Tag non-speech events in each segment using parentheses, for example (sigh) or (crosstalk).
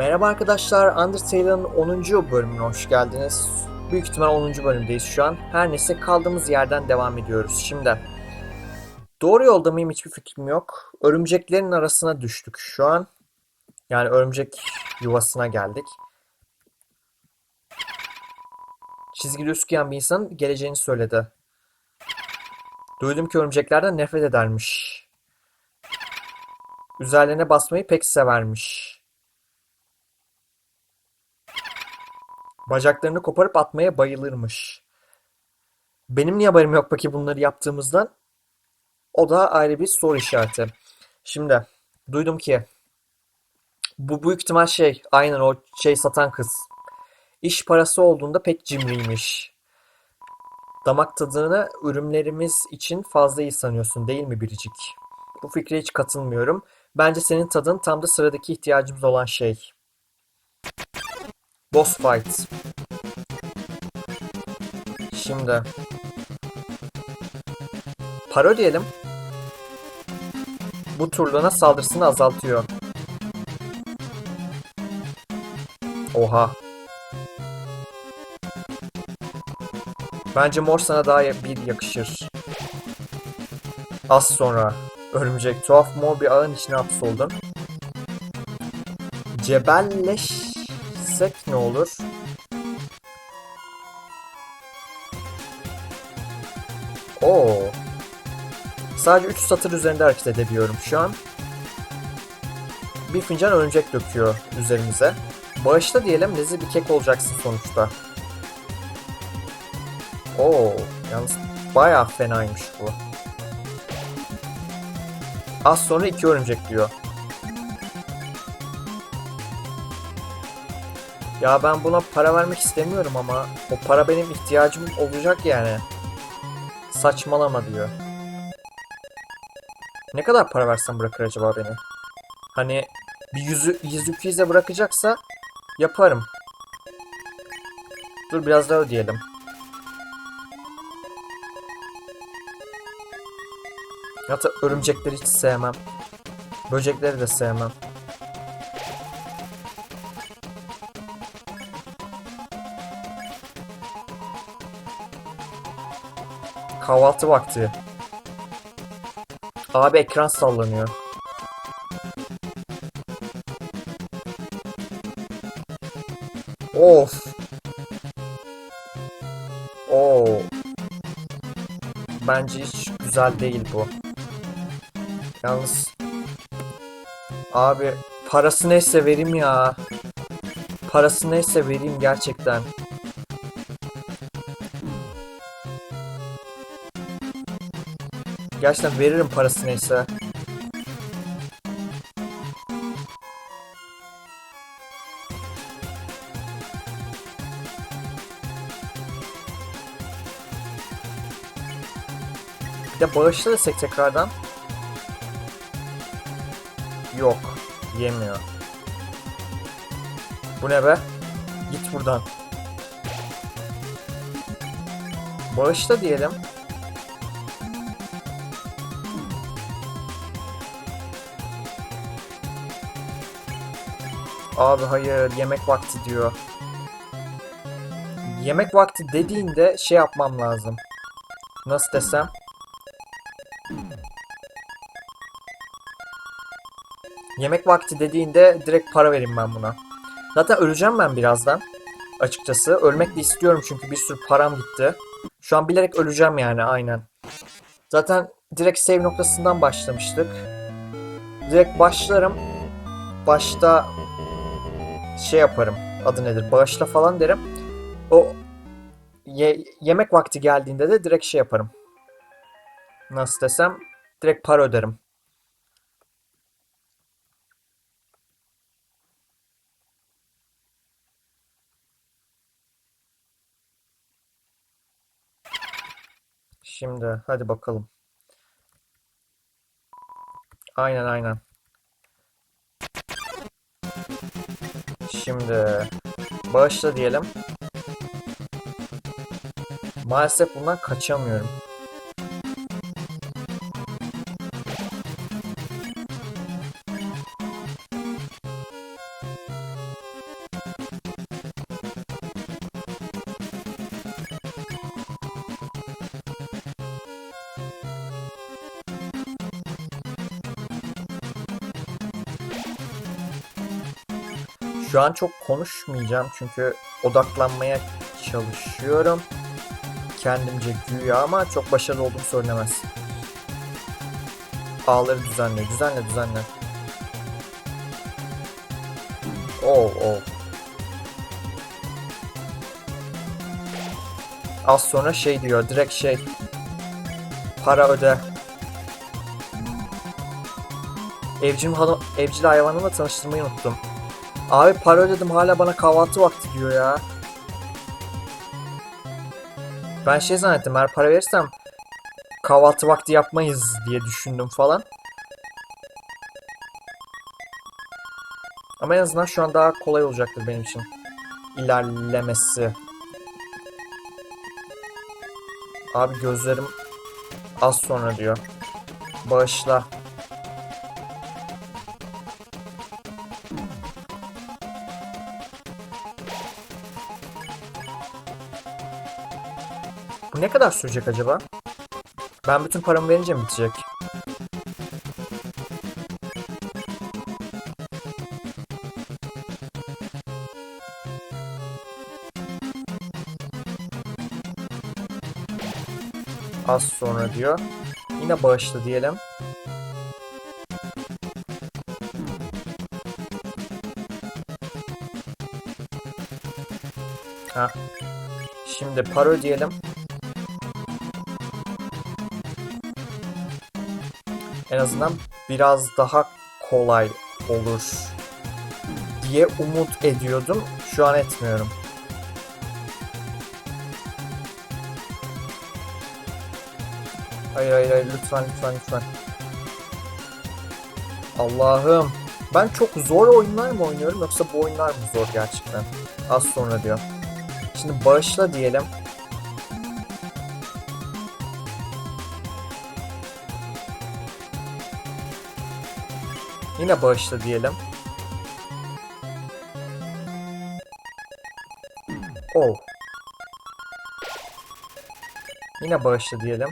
Merhaba arkadaşlar, Undertale'ın 10. bölümüne hoş geldiniz. Büyük ihtimal 10. bölümdeyiz şu an. Her neyse kaldığımız yerden devam ediyoruz. Şimdi, doğru yolda mıyım hiçbir fikrim yok. Örümceklerin arasına düştük şu an. Yani örümcek yuvasına geldik. Çizgili üsküyen bir insanın geleceğini söyledi. Duydum ki örümceklerden nefret edermiş. Üzerlerine basmayı pek severmiş. Bacaklarını koparıp atmaya bayılırmış. Benim niye haberim yok peki bunları yaptığımızdan? O da ayrı bir soru işareti. Şimdi duydum ki bu büyük ihtimal şey aynen o şey satan kız. İş parası olduğunda pek cimriymiş. Damak tadını ürünlerimiz için fazla iyi sanıyorsun değil mi Biricik? Bu fikre hiç katılmıyorum. Bence senin tadın tam da sıradaki ihtiyacımız olan şey. Boss fight. Şimdi para diyelim. Bu turlana saldırısını azaltıyor. Oha. Bence mor sana daha bir yakışır. Az sonra örümcek tuhaf mor bir ağın içine hapsoldun. Cebelleşsek ne olur? Oo. Sadece 3 satır üzerinde hareket edebiliyorum şu an. Bir fincan örümcek döküyor üzerimize. Bağışla diyelim lezzetli bir kek olacaksın sonuçta. Oo, yalnız bayağı fenaymış bu. Az sonra iki örümcek diyor. Ya ben buna para vermek istemiyorum ama o para benim ihtiyacım olacak yani. Saçmalama diyor. Ne kadar para versem bırakır acaba beni? Hani bir yüzü, yüzük yüze bırakacaksa yaparım. Dur biraz daha ödeyelim. Hatta örümcekleri hiç sevmem. Böcekleri de sevmem. Kahvaltı vakti. Abi ekran sallanıyor. Of. Oo. Bence hiç güzel değil bu. Yalnız abi parası neyse vereyim ya. Parası neyse vereyim gerçekten. Gerçekten veririm parası neyse. Bir de bağışla desek tekrardan. Yok. Yemiyor. Bu ne be? Git buradan. Bağışla diyelim. Abi hayır yemek vakti diyor. Yemek vakti dediğinde şey yapmam lazım. Nasıl desem? Yemek vakti dediğinde direkt para vereyim ben buna. Zaten öleceğim ben birazdan. Açıkçası. Ölmek de istiyorum çünkü bir sürü param gitti. Şu an bilerek öleceğim yani aynen. Zaten direkt save noktasından başlamıştık. Direkt başlarım. Başta şey yaparım. Adı nedir? Bağışla falan derim. O ye- yemek vakti geldiğinde de direkt şey yaparım. Nasıl desem? Direkt para öderim. Şimdi hadi bakalım. Aynen aynen. Şimdi bağışla diyelim. Maalesef bundan kaçamıyorum. Şu an çok konuşmayacağım çünkü odaklanmaya çalışıyorum. Kendimce güya ama çok başarılı olduğum söylenemez. Ağları düzenle, düzenle, düzenle. Oh, oh. Az sonra şey diyor, direkt şey. Para öde. Evcil, evcil hayvanımla tanıştırmayı unuttum. Abi para ödedim hala bana kahvaltı vakti diyor ya. Ben şey zannettim eğer para verirsem kahvaltı vakti yapmayız diye düşündüm falan. Ama en azından şu an daha kolay olacaktır benim için. ilerlemesi. Abi gözlerim az sonra diyor. Bağışla. Ne kadar sürecek acaba? Ben bütün paramı verince mi bitecek? Az sonra diyor. Yine bağışla diyelim. Ha. Şimdi para ödeyelim. En azından biraz daha kolay olur diye umut ediyordum. Şu an etmiyorum. Hayır hayır hayır lütfen lütfen lütfen. Allah'ım. Ben çok zor oyunlar mı oynuyorum yoksa bu oyunlar mı zor gerçekten? Az sonra diyor. Şimdi bağışla diyelim. Yine bağışla diyelim. Oh. Yine bağışla diyelim.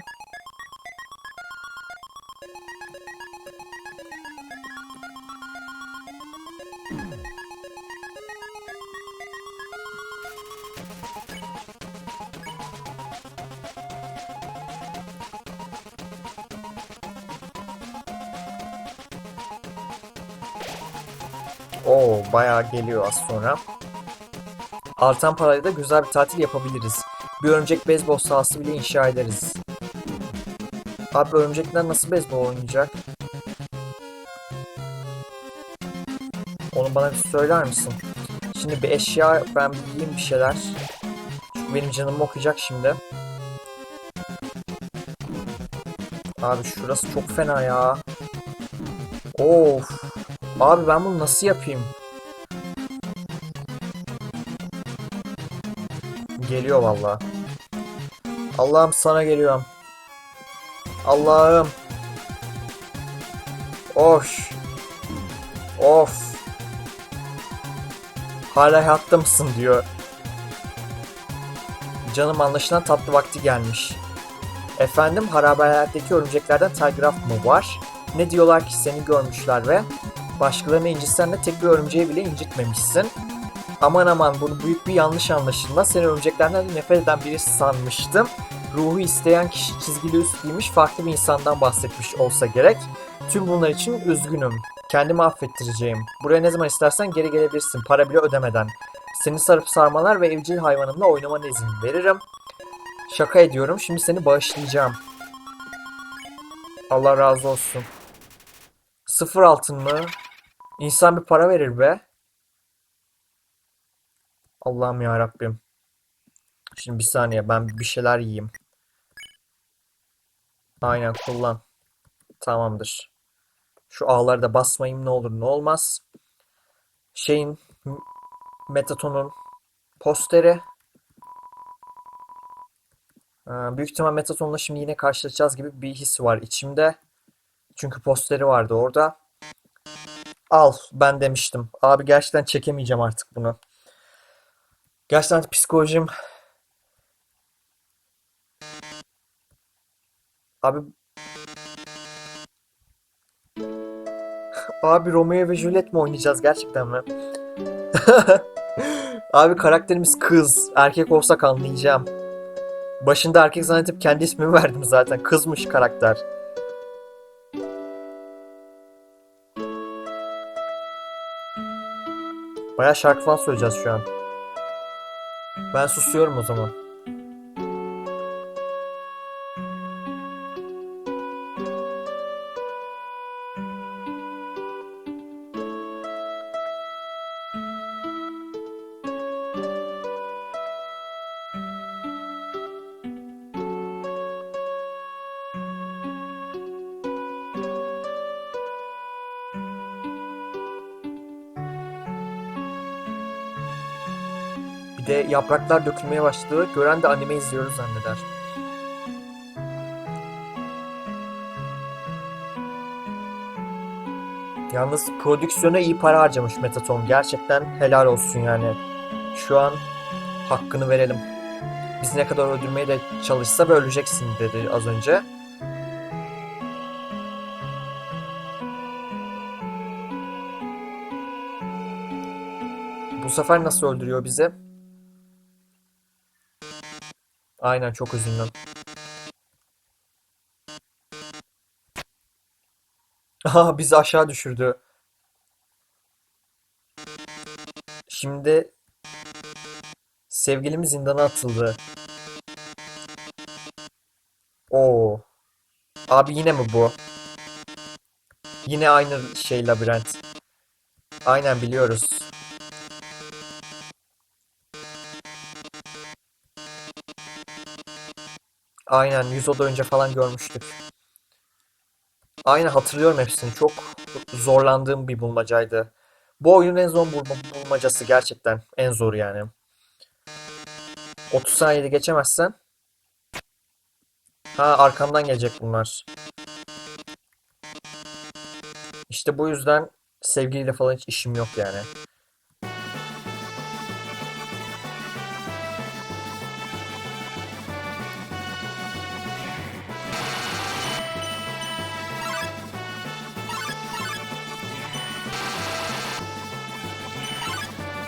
Geliyor az sonra. Artan parayla da güzel bir tatil yapabiliriz. Bir örümcek beyzbol sahası bile inşa ederiz. Abi örümcekler nasıl beyzbol oynayacak? Onu bana bir söyler misin? Şimdi bir eşya ben bir yiyeyim bir şeyler. Çünkü benim canımı okuyacak şimdi. Abi şurası çok fena ya. Of. Abi ben bunu nasıl yapayım? Geliyor valla. Allah'ım sana geliyorum. Allah'ım. Of. Of. Hala hayatta mısın diyor. Canım anlaşılan tatlı vakti gelmiş. Efendim harabelerdeki örümceklerden telgraf mı var? Ne diyorlar ki seni görmüşler ve başkalarını incitsen de tek bir örümceği bile incitmemişsin. Aman aman bu büyük bir yanlış anlaşılma. Seni örümceklerden de nefret eden birisi sanmıştım. Ruhu isteyen kişi çizgili üst giymiş farklı bir insandan bahsetmiş olsa gerek. Tüm bunlar için üzgünüm. Kendimi affettireceğim. Buraya ne zaman istersen geri gelebilirsin para bile ödemeden. Seni sarıp sarmalar ve evcil hayvanımla oynamana izin veririm. Şaka ediyorum. Şimdi seni bağışlayacağım. Allah razı olsun. Sıfır altın mı? İnsan bir para verir be. Allah'ım ya Rabbim. Şimdi bir saniye ben bir şeyler yiyeyim. Aynen kullan. Tamamdır. Şu ağları da basmayayım ne olur ne olmaz. Şeyin Metaton'un posteri. Ee, Büyük ihtimal Metaton'la şimdi yine karşılaşacağız gibi bir his var içimde. Çünkü posteri vardı orada. Al ben demiştim. Abi gerçekten çekemeyeceğim artık bunu. Gerçekten psikolojim Abi Abi Romeo ve Juliet mi oynayacağız gerçekten mi? (laughs) Abi karakterimiz kız. Erkek olsak anlayacağım. Başında erkek zannedip kendi ismimi verdim zaten. Kızmış karakter. Baya şarkı falan söyleyeceğiz şu an. Ben susuyorum o zaman. De yapraklar dökülmeye başladı. Gören de anime izliyoruz zanneder. Yalnız prodüksiyona iyi para harcamış Metaton. Gerçekten helal olsun yani. Şu an hakkını verelim. Biz ne kadar öldürmeye de çalışsa ve öleceksin dedi az önce. Bu sefer nasıl öldürüyor bizi? Aynen çok üzüldüm. Aha bizi aşağı düşürdü. Şimdi sevgilimiz zindana atıldı. Oo. Abi yine mi bu? Yine aynı şey labirent. Aynen biliyoruz. Aynen 100 oda önce falan görmüştük. Aynen hatırlıyorum hepsini. Çok zorlandığım bir bulmacaydı. Bu oyunun en zor bulma- bulmacası gerçekten. En zor yani. 30 saniyede geçemezsen ha arkamdan gelecek bunlar. İşte bu yüzden sevgiliyle falan hiç işim yok yani.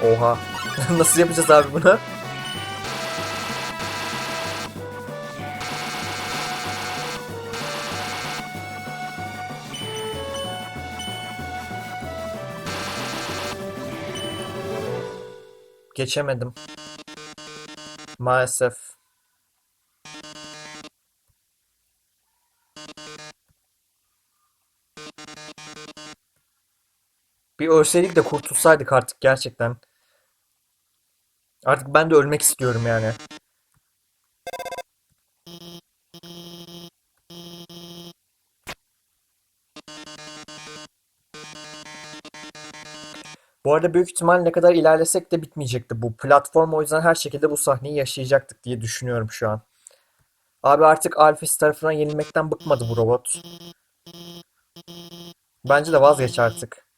Oha. (laughs) Nasıl yapacağız abi bunu? Geçemedim. Maalesef. Bir ölseydik de kurtulsaydık artık gerçekten. Artık ben de ölmek istiyorum yani. Bu arada büyük ihtimal ne kadar ilerlesek de bitmeyecekti bu platform. O yüzden her şekilde bu sahneyi yaşayacaktık diye düşünüyorum şu an. Abi artık Alphys tarafından yenilmekten bıkmadı bu robot. Bence de vazgeç artık.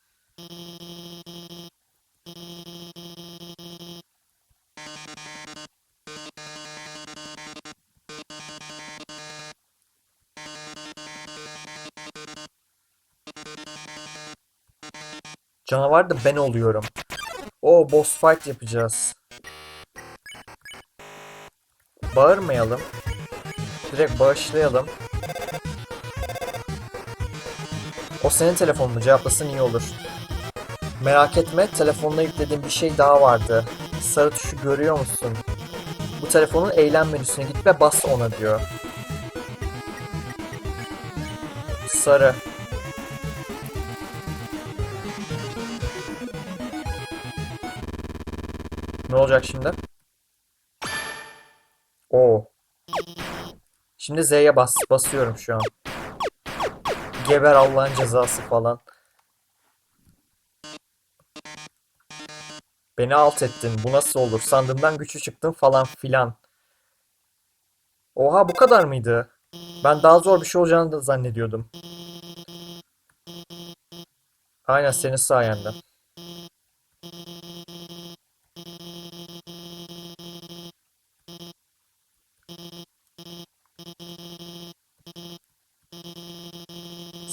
Canavar da ben oluyorum. O boss fight yapacağız. Bağırmayalım. Direkt bağışlayalım. O senin telefonun mu? Cevaplasın iyi olur. Merak etme, telefonuna yüklediğim bir şey daha vardı. Sarı tuşu görüyor musun? Bu telefonun eylem menüsüne git ve bas ona diyor. Sarı. Olacak şimdi? Oo. Şimdi Z'ye bas. Basıyorum şu an. Geber Allah'ın cezası falan. Beni alt ettin. Bu nasıl olur? Sandığımdan güçlü çıktın falan filan. Oha bu kadar mıydı? Ben daha zor bir şey olacağını da zannediyordum. Aynen senin sayende.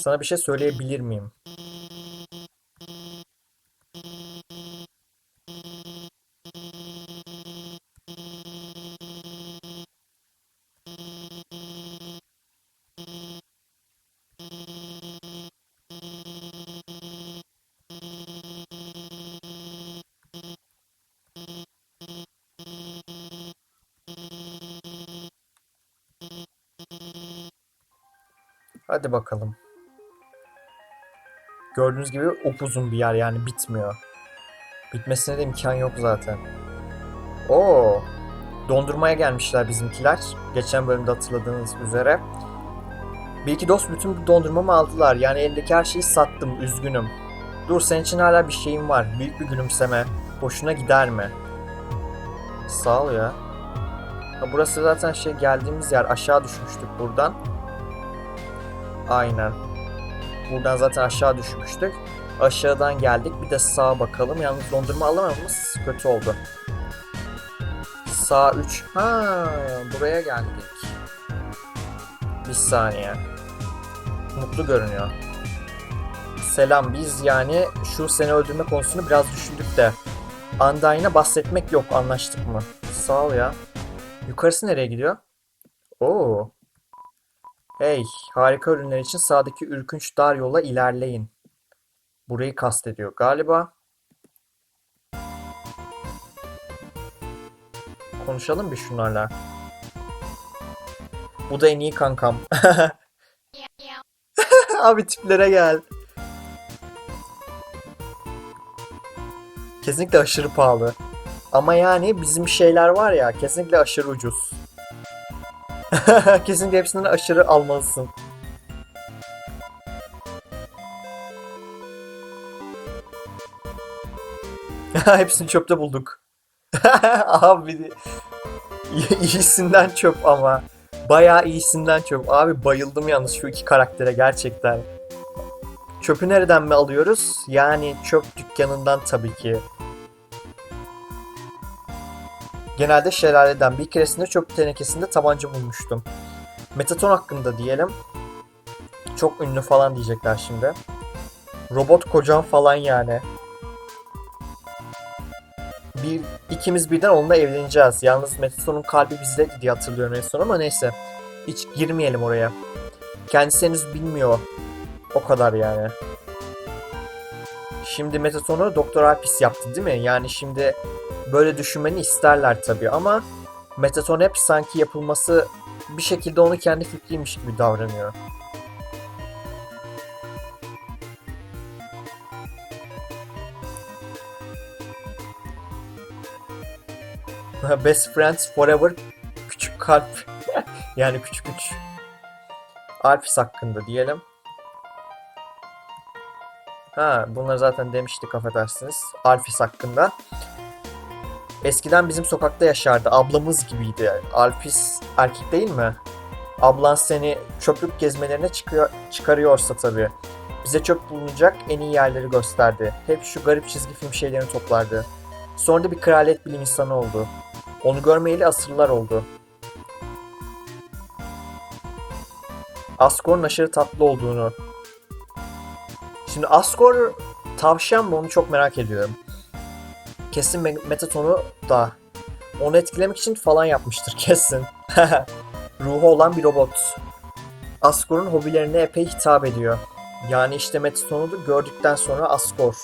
Sana bir şey söyleyebilir miyim? Hadi bakalım. Gördüğünüz gibi upuzun bir yer yani bitmiyor. Bitmesine de imkan yok zaten. Oo, dondurmaya gelmişler bizimkiler. Geçen bölümde hatırladığınız üzere. Bir iki dost bütün dondurmamı aldılar. Yani elimdeki her şeyi sattım. Üzgünüm. Dur senin için hala bir şeyim var. Büyük bir gülümseme. Hoşuna gider mi? Sağ ol ya. Ha, burası zaten şey geldiğimiz yer. Aşağı düşmüştük buradan. Aynen. Buradan zaten aşağı düşmüştük. Aşağıdan geldik. Bir de sağa bakalım. Yalnız dondurma alamamamız kötü oldu. Sağ 3. Ha, buraya geldik. Bir saniye. Mutlu görünüyor. Selam biz yani şu seni öldürme konusunu biraz düşündük de. Undyne'a bahsetmek yok anlaştık mı? Sağ ol ya. Yukarısı nereye gidiyor? Oo. Hey, harika ürünler için sağdaki ürkünç dar yola ilerleyin. Burayı kastediyor galiba. Konuşalım bir şunlarla. Bu da en iyi kankam. (laughs) Abi tiplere gel. Kesinlikle aşırı pahalı. Ama yani bizim şeyler var ya kesinlikle aşırı ucuz. (laughs) Kesinlikle hepsinden aşırı almalısın. (laughs) Hepsini çöpte bulduk. (laughs) Abi iyisinden çöp ama. Bayağı iyisinden çöp. Abi bayıldım yalnız şu iki karaktere gerçekten. Çöpü nereden mi alıyoruz? Yani çöp dükkanından tabii ki. Genelde şelaleden bir keresinde çöp tenekesinde tabanca bulmuştum. Metaton hakkında diyelim. Çok ünlü falan diyecekler şimdi. Robot kocan falan yani. Bir, ikimiz birden onunla evleneceğiz. Yalnız Metaton'un kalbi bizde diye hatırlıyorum en son ama neyse. Hiç girmeyelim oraya. Kendisi henüz bilmiyor. O kadar yani. Şimdi Metaton'u Doktor Alpis yaptı değil mi? Yani şimdi böyle düşünmeni isterler tabii ama Metaton hep sanki yapılması bir şekilde onu kendi fikriymiş gibi davranıyor. (laughs) Best friends forever küçük kalp (laughs) yani küçük üç Alpis hakkında diyelim. Ha bunları zaten demiştik affedersiniz. Alfis hakkında. Eskiden bizim sokakta yaşardı. Ablamız gibiydi. Alfis erkek değil mi? Ablan seni çöplük gezmelerine çıkıyor, çıkarıyorsa tabii. Bize çöp bulunacak en iyi yerleri gösterdi. Hep şu garip çizgi film şeylerini toplardı. Sonra da bir kraliyet bilim insanı oldu. Onu görmeyeli asırlar oldu. Askor'un aşırı tatlı olduğunu. Şimdi Asgore tavşan mı onu çok merak ediyorum. Kesin Me- Metaton'u da onu etkilemek için falan yapmıştır (laughs) kesin. Ruhu olan bir robot. Asgore'un hobilerine epey hitap ediyor. Yani işte Metaton'u da gördükten sonra Asgore.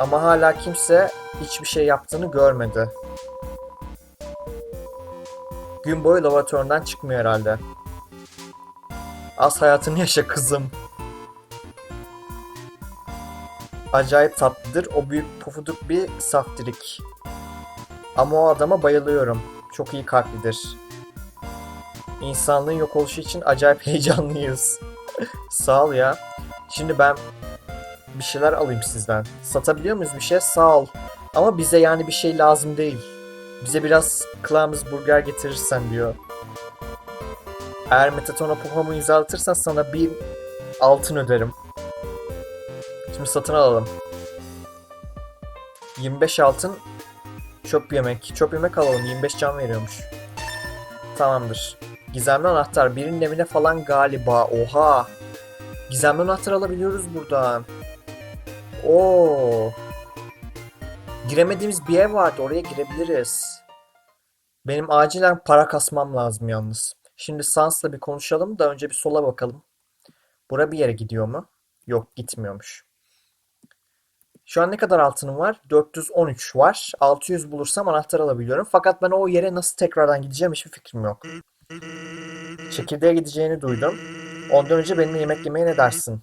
Ama hala kimse hiçbir şey yaptığını görmedi. Gün boyu laboratuvarından çıkmıyor herhalde. Az hayatını yaşa kızım. Acayip tatlıdır. O büyük pufuduk bir saftirik. Ama o adama bayılıyorum. Çok iyi kalplidir. İnsanlığın yok oluşu için acayip (laughs) heyecanlıyız. (laughs) Sağ ol ya. Şimdi ben bir şeyler alayım sizden. Satabiliyor muyuz bir şey? Sağ ol. Ama bize yani bir şey lazım değil. Bize biraz Clams burger getirirsen diyor. Eğer Metaton'a Poham'ı imzalatırsan sana bir altın öderim. Şimdi satın alalım. 25 altın çöp yemek. Çöp yemek alalım. 25 can veriyormuş. Tamamdır. Gizemli anahtar. Birinin evine falan galiba. Oha. Gizemli anahtar alabiliyoruz buradan. Oo. Giremediğimiz bir ev vardı. Oraya girebiliriz. Benim acilen para kasmam lazım yalnız. Şimdi Sans'la bir konuşalım da önce bir sola bakalım. Bura bir yere gidiyor mu? Yok gitmiyormuş. Şu an ne kadar altınım var? 413 var. 600 bulursam anahtar alabiliyorum. Fakat ben o yere nasıl tekrardan gideceğim hiçbir fikrim yok. Çekirdeğe gideceğini duydum. Ondan önce benimle yemek yemeye ne dersin?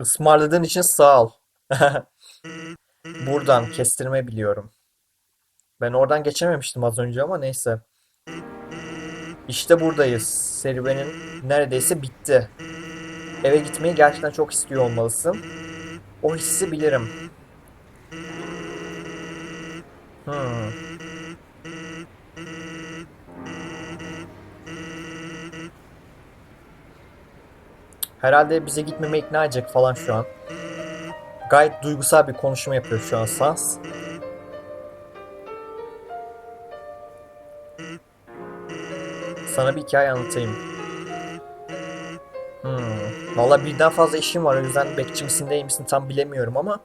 Ismarladığın için sağ ol. (laughs) Buradan kestirme biliyorum. Ben oradan geçememiştim az önce ama neyse. İşte buradayız. Serüvenin neredeyse bitti. Eve gitmeyi gerçekten çok istiyor olmalısın. O hissi bilirim. Hmm. Herhalde bize gitmeme ikna edecek falan şu an. Gayet duygusal bir konuşma yapıyor şu an Sans. Sana bir hikaye anlatayım. Valla birden fazla işim var o yüzden bekçi misin değil misin tam bilemiyorum ama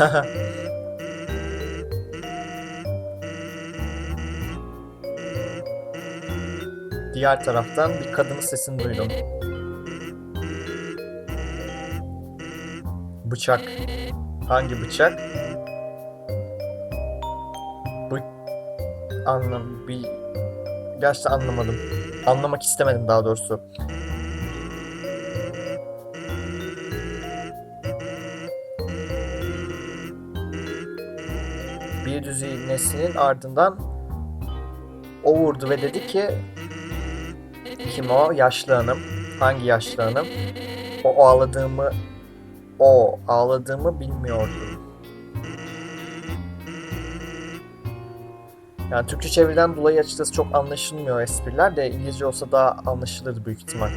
(laughs) Diğer taraftan bir kadının sesini duydum. Bıçak. Hangi bıçak? Anlam bir gerçekten anlamadım. Anlamak istemedim daha doğrusu. Bir düz iğnesinin ardından o vurdu ve dedi ki kim o? Yaşlı hanım. Hangi yaşlı hanım? O ağladığımı o ağladığımı bilmiyordum. Yani Türkçe çeviriden dolayı açıkçası çok anlaşılmıyor espriler de İngilizce olsa daha anlaşılırdı büyük ihtimal.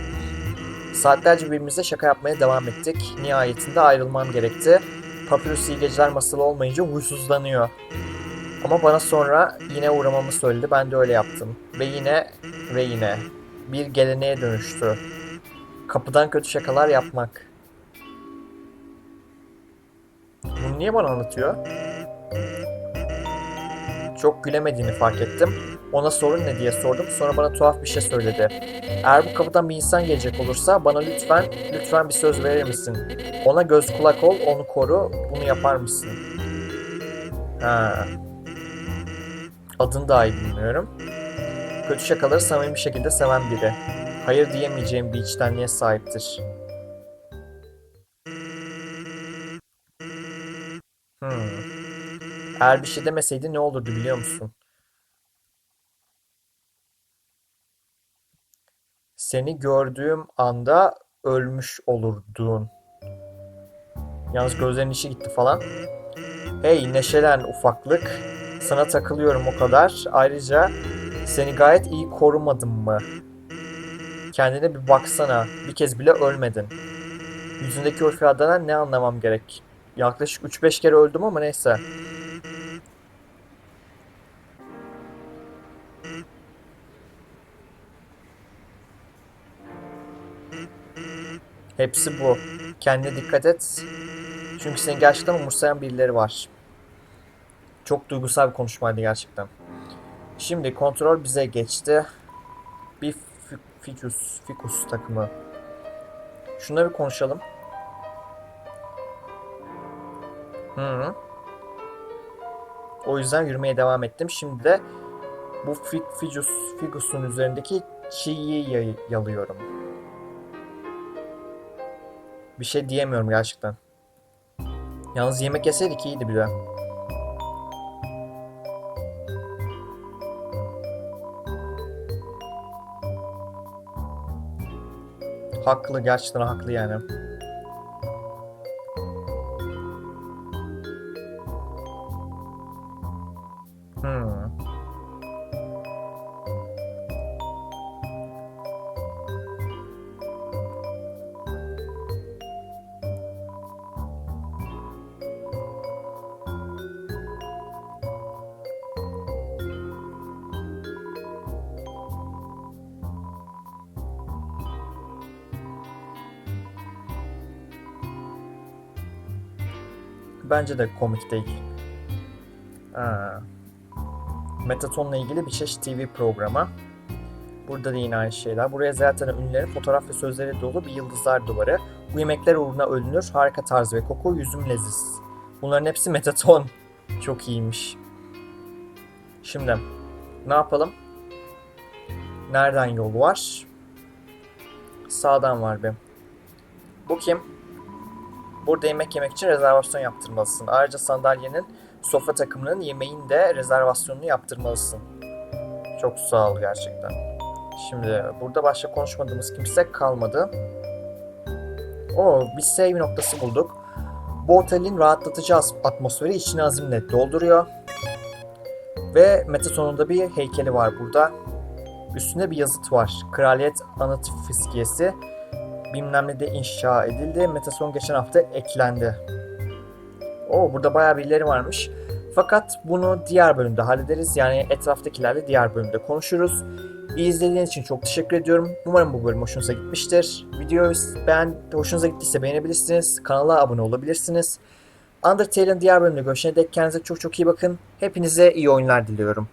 Saatlerce birbirimize şaka yapmaya devam ettik. Nihayetinde ayrılmam gerekti. Papyrus iyi geceler masalı olmayınca huysuzlanıyor. Ama bana sonra yine uğramamı söyledi. Ben de öyle yaptım. Ve yine ve yine bir geleneğe dönüştü. Kapıdan kötü şakalar yapmak. Bunu niye bana anlatıyor? Çok gülemediğini fark ettim. Ona sorun ne diye sordum. Sonra bana tuhaf bir şey söyledi. Eğer bu kapıdan bir insan gelecek olursa bana lütfen, lütfen bir söz verir misin? Ona göz kulak ol, onu koru. Bunu yapar mısın? Ha. Adını dahi bilmiyorum. Kötü şakaları samimi bir şekilde seven biri. Hayır diyemeyeceğim bir içtenliğe sahiptir. Hmm. Eğer bir şey demeseydi ne olurdu biliyor musun? Seni gördüğüm anda ölmüş olurdun. Yalnız gözlerin içi gitti falan. Hey neşelen ufaklık. Sana takılıyorum o kadar. Ayrıca seni gayet iyi korumadım mı? Kendine bir baksana. Bir kez bile ölmedin. Yüzündeki o ifadeden ne anlamam gerek? Yaklaşık 3-5 kere öldüm ama neyse. Hepsi bu. Kendine dikkat et. Çünkü seni gerçekten umursayan birileri var. Çok duygusal bir konuşmaydı gerçekten. Şimdi kontrol bize geçti. Bir Ficus, Ficus takımı. Şunları bir konuşalım. Hı. O yüzden yürümeye devam ettim. Şimdi de bu Ficus, Ficus'un üzerindeki çiğyi yalıyorum. Bir şey diyemiyorum gerçekten. Yalnız yemek yeseydik iyiydi bir de. Haklı gerçekten haklı yani. Bence de komik değil. Ha. Metaton'la ilgili bir çeşit TV programı. Burada da yine aynı şeyler. Buraya zaten ünlülerin fotoğraf ve sözleri dolu bir yıldızlar duvarı. Bu yemekler uğruna ölünür. Harika tarz ve koku, yüzüm leziz. Bunların hepsi Metaton. Çok iyiymiş. Şimdi ne yapalım? Nereden yol var? Sağdan var bir. Bu kim? Burada yemek yemek için rezervasyon yaptırmalısın. Ayrıca sandalyenin sofra takımının yemeğin de rezervasyonunu yaptırmalısın. Çok sağ ol gerçekten. Şimdi burada başka konuşmadığımız kimse kalmadı. O bir save noktası bulduk. Bu otelin rahatlatıcı atmosferi içini azimle dolduruyor. Ve Metaton'un bir heykeli var burada. Üstünde bir yazıt var. Kraliyet Anıt Fiskiyesi bilmem ne de inşa edildi. Metason geçen hafta eklendi. Oo burada bayağı birileri varmış. Fakat bunu diğer bölümde hallederiz. Yani etraftakilerle diğer bölümde konuşuruz. İzlediğiniz için çok teşekkür ediyorum. Umarım bu bölüm hoşunuza gitmiştir. Videoyu beğen, hoşunuza gittiyse beğenebilirsiniz. Kanala abone olabilirsiniz. Undertale'ın diğer bölümünde görüşene dek kendinize çok çok iyi bakın. Hepinize iyi oyunlar diliyorum.